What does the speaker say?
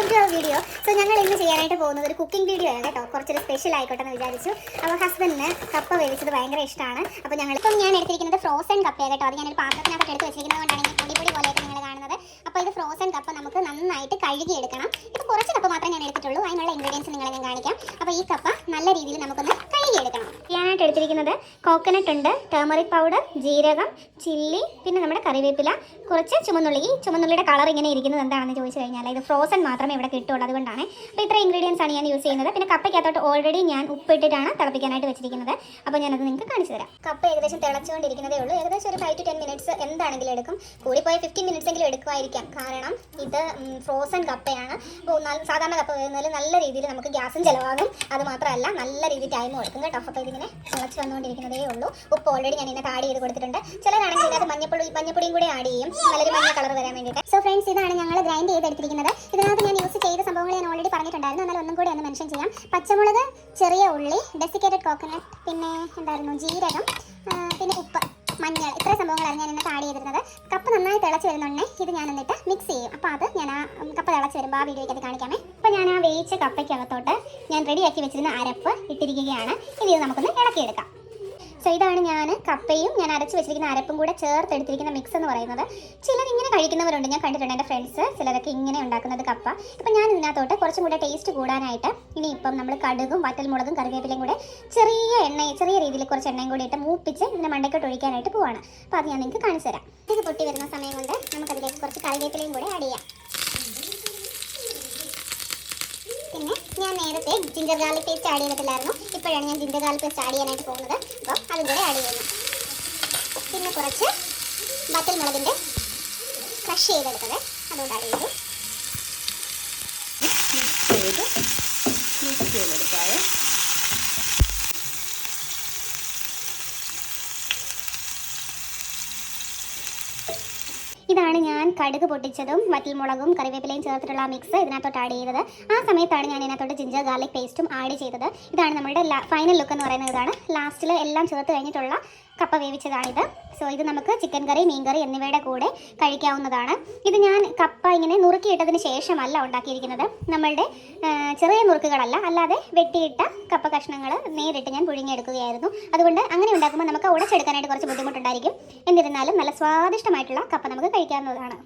Welcome to our video so ഞങ്ങൾ ഇന്ന് ചെയ്യാനായിട്ട് പോകുന്നത് ഒരു കുക്കിംഗ് വീഡിയോ ആണ് കേട്ടോ. കുറച്ചൊരു സ്പെഷ്യൽ ആയിക്കോട്ടെ എന്ന് വിചാരിച്ചു. അപ്പോൾ ഹസ്ബൻഡിന് കപ്പ വേവിച്ചത് ഭയങ്കര ഇഷ്ടമാണ് അപ്പോൾ ഞങ്ങൾ ഇപ്പം ഞാൻ എടുത്തിരിക്കുന്നത് ഫ്രോസൺ കപ്പയാണ് കേട്ടോ. അത് ഞാനൊരു പാത്രത്തിനകത്ത് എടുത്ത് വെച്ചിരിക്കുന്നത് കൊണ്ടാണ് ഈ പൊടി പോലെയൊക്കെ നിങ്ങൾ കാണുന്നത്. അപ്പോൾ ഇത് ഫ്രോസൺ കപ്പ നമുക്ക് നന്നായിട്ട് കഴുകി എടുക്കണം ഇപ്പോൾ കുറച്ച് കപ്പ മാത്രമേ ഞാൻ എടുത്തിട്ടുള്ളൂ. അതിനുള്ള ഇൻഗ്രീഡിയൻസ് നിങ്ങളെ ഞാൻ കാണിക്കാം. അപ്പോൾ ഈ കപ്പ നല്ല രീതിയിൽ നമുക്കൊന്ന് കഴുകി എടുത്തിരിക്കുന്നത് കോക്കനട്ട് ഉണ്ട് ടേമറിക് പൗഡർ ജീരകം ചില്ലി പിന്നെ നമ്മുടെ കറിവേപ്പില. കുറച്ച് ചുമന്നുള്ളി. ഈ ചുമന്നുള്ളിയുടെ കളർ ഇങ്ങനെ ഇരിക്കുന്നത് എന്താണെന്ന് ചോദിച്ചു കഴിഞ്ഞാൽ ഇത് ഫ്രോസൺ മാത്രമേ ഇവിടെ കിട്ടുള്ളൂ. അതുകൊണ്ടാണ് അപ്പോൾ ഇത്ര ഇൻഗ്രീഡിയൻസ് ആണ് ഞാൻ യൂസ് ചെയ്യുന്നത്. പിന്നെ കപ്പയ്ക്കകത്തോട്ട് ഓൾറെഡി ഞാൻ ഉപ്പിട്ടിട്ടാണ് തിളപ്പിക്കാനായിട്ട് വെച്ചിരിക്കുന്നത്. അപ്പോൾ ഞാനത് നിങ്ങൾക്ക് കാണിച്ചു തരാം. കപ്പ ഏകദേശം തിളച്ചുകൊണ്ടിരിക്കുന്നതേ ഉള്ളൂ. ഏകദേശം ഒരു ഫൈവ് ടു ടെൻ മിനിറ്റ്സ് എന്താണെങ്കിലും എടുക്കും. കൂടിപ്പോയ ഫിഫ്റ്റീൻ മിനിറ്റ്സ് എങ്കിലും എടുക്കുമായിരിക്കാം. കാരണം ഇത് ഫ്രോസൺ കപ്പയാണ്. അപ്പോൾ സാധാരണ കപ്പ വരുന്നതിൽ നല്ല രീതിയിൽ നമുക്ക് ഗ്യാസും ചിലവാകും. അത് മാത്രമല്ല നല്ല രീതിയിൽ ടൈം എടുക്കും കേട്ടോ. അപ്പോൾ ഇതിങ്ങനെ തിളച്ച് വന്നുകൊണ്ടിരിക്കുന്നതേ ഉള്ളൂ. ഉപ്പ് ഓൾറെഡി ഞാൻ ഇതിനകത്ത് ആഡ് ചെയ്ത് കൊടുത്തിട്ടുണ്ട്. ചിലരാണെങ്കിൽ ഇതിനകത്ത് മഞ്ഞപ്പൊടി മഞ്ഞപ്പൊടിയും കൂടി ആഡ് ചെയ്യും. നല്ലൊരു മഞ്ഞ കളർ വരാൻ വേണ്ടിയിട്ട്. സോ ഫ്രണ്ട്സ് ഇതാണ് ഞങ്ങൾ ഗ്രൈൻഡ് ചെയ്തെടുത്തിരിക്കുന്നത്. ഇതിനകത്ത് ഞാൻ യൂസ് ചെയ്ത സംഭവങ്ങൾ ഞാൻ ഓൾറെഡി പറഞ്ഞിട്ടുണ്ടായിരുന്നു. എന്നാൽ ഒന്നും കൂടി ഒന്ന് മെൻഷൻ ചെയ്യാം. പച്ചമുളക് ചെറിയ ഉള്ളി ഡെസിക്കേറ്റഡ് കോക്കനട്ട് പിന്നെ എന്തായിരുന്നു? ജീരകം പിന്നെ ഉപ്പ് മഞ്ഞൾ. ഇത്ര സംഭവങ്ങളാണ് ഞാൻ ഇന്നത്തെ ആഡ് ചെയ്തിരുന്നത്. കപ്പ് നന്നായി തിളച്ച് വരുന്നുണ്ടെങ്കിൽ ഇത് ഞാൻ എന്നിട്ട് മിക്സ് ചെയ്യും. അപ്പോൾ അത് ഞാൻ ആ കപ്പ് തിളച്ച് വരുമ്പോൾ ആ വീഡിയോയ്ക്ക് അത് കാണിക്കാമേ. അപ്പോൾ ഞാൻ വേവിച്ച കപ്പയ്ക്കകത്തോട്ട് ഞാൻ റെഡിയാക്കി വെച്ചിരുന്ന അരപ്പ് ഇട്ടിരിക്കുകയാണ്. ഇനി ഇത് നമുക്കൊന്ന് ഇളക്കിയെടുക്കാം. സോ ഇതാണ് ഞാൻ കപ്പയും ഞാൻ അരച്ച് വെച്ചിരിക്കുന്ന അരപ്പും കൂടെ ചേർത്ത് എടുത്തിരിക്കുന്ന മിക്സ് എന്ന് പറയുന്നത്. ചിലർ ഇങ്ങനെ കഴിക്കുന്നവരുണ്ട് ഞാൻ കണ്ടിട്ടുണ്ട് എന്റെ ഫ്രണ്ട്സ് ചിലരൊക്കെ ഇങ്ങനെ ഉണ്ടാക്കുന്നത് കപ്പ. ഇപ്പം ഞാൻ ഇതിനകത്തോട്ട് കുറച്ചും കൂടെ ടേസ്റ്റ് കൂടാനായിട്ട് ഇനിയിപ്പം നമ്മൾ കടുകും വറ്റൽമുളകും കറിവേപ്പിലയും കൂടെ ചെറിയ എണ്ണ ചെറിയ രീതിയിൽ കുറച്ച് എണ്ണയും കൂടി ഇട്ട് മൂപ്പിച്ച് ഇതിനെ മണ്ടയ്ക്കോട്ട് ഒഴിക്കാനായിട്ട് പോവാണ്. അപ്പോൾ അത് ഞാൻ നിങ്ങൾക്ക് കാണിച്ചു തരാം. ഇത് പൊട്ടി വരുന്ന സമയം കൊണ്ട് നമുക്കതിലേക്ക് കുറച്ച് കറിവേപ്പിലയും കൂടെ ആഡ് ചെയ്യാം. പിന്നെ ഞാൻ നേരത്തെ ജിഞ്ചർ ഗാർലിക് പേസ്റ്റ് ആഡ് ചെയ്തിട്ടില്ലായിരുന്നു. ഇപ്പോഴാണ് ഞാൻ ജിഞ്ചർ ഗാർലിക് പേസ്റ്റ് ആഡ് ചെയ്യാനായിട്ട് പോകുന്നത്. അപ്പോൾ അതും കൂടെ ആഡ് ചെയ്യുന്നു. പിന്നെ കുറച്ച് വറ്റൽ മുളകിന്റെ ക്രഷ് ചെയ്തെടുത്തത്. അതുകൊണ്ട് ആഡ് ചെയ്തു. ചെയ്ത് മിക്സ് ചെയ്തെടുക്കാവേ ഇതാണ് ഞാൻ കടുക് പൊട്ടിച്ചതും വറ്റൽമുളകും കറിവേപ്പിലയും ചേർത്തിട്ടുള്ള മിക്സ് ഇതിനകത്തോട്ട് ആഡ് ചെയ്തത്. ആ സമയത്താണ് ഞാൻ ഇതിനകത്തോട്ട് ജിഞ്ചർ ഗാർലിക് പേസ്റ്റും ആഡ് ചെയ്തത്. ഇതാണ് നമ്മുടെ ഫൈനൽ ലുക്ക് എന്ന് പറയുന്നത് ഇതാണ്. ലാസ്റ്റിൽ എല്ലാം ചേർത്ത് കഴിഞ്ഞിട്ടുള്ള കപ്പ വേവിച്ചതാണിത്. സോ ഇത് നമുക്ക് ചിക്കൻ കറി മീൻ കറി എന്നിവയുടെ കൂടെ കഴിക്കാവുന്നതാണ്. ഇത് ഞാൻ കപ്പ ഇങ്ങനെ നുറുക്കിയിട്ടതിന് ശേഷമല്ല ഉണ്ടാക്കിയിരിക്കുന്നത്. നമ്മളുടെ ചെറിയ നുറുക്കുകളല്ല അല്ലാതെ വെട്ടിയിട്ട കപ്പ കഷ്ണങ്ങൾ നേരിട്ട് ഞാൻ പുഴുങ്ങിയെടുക്കുകയായിരുന്നു. അതുകൊണ്ട് അങ്ങനെ ഉണ്ടാക്കുമ്പോൾ നമുക്ക് ഉടച്ചെടുക്കാനായിട്ട് കുറച്ച് ബുദ്ധിമുട്ടുണ്ടായിരിക്കും. എന്നിരുന്നാലും നല്ല സ്വാദിഷ്ടമായിട്ടുള്ള കപ്പ നമുക്ക് കഴിക്കാവുന്നതാണ്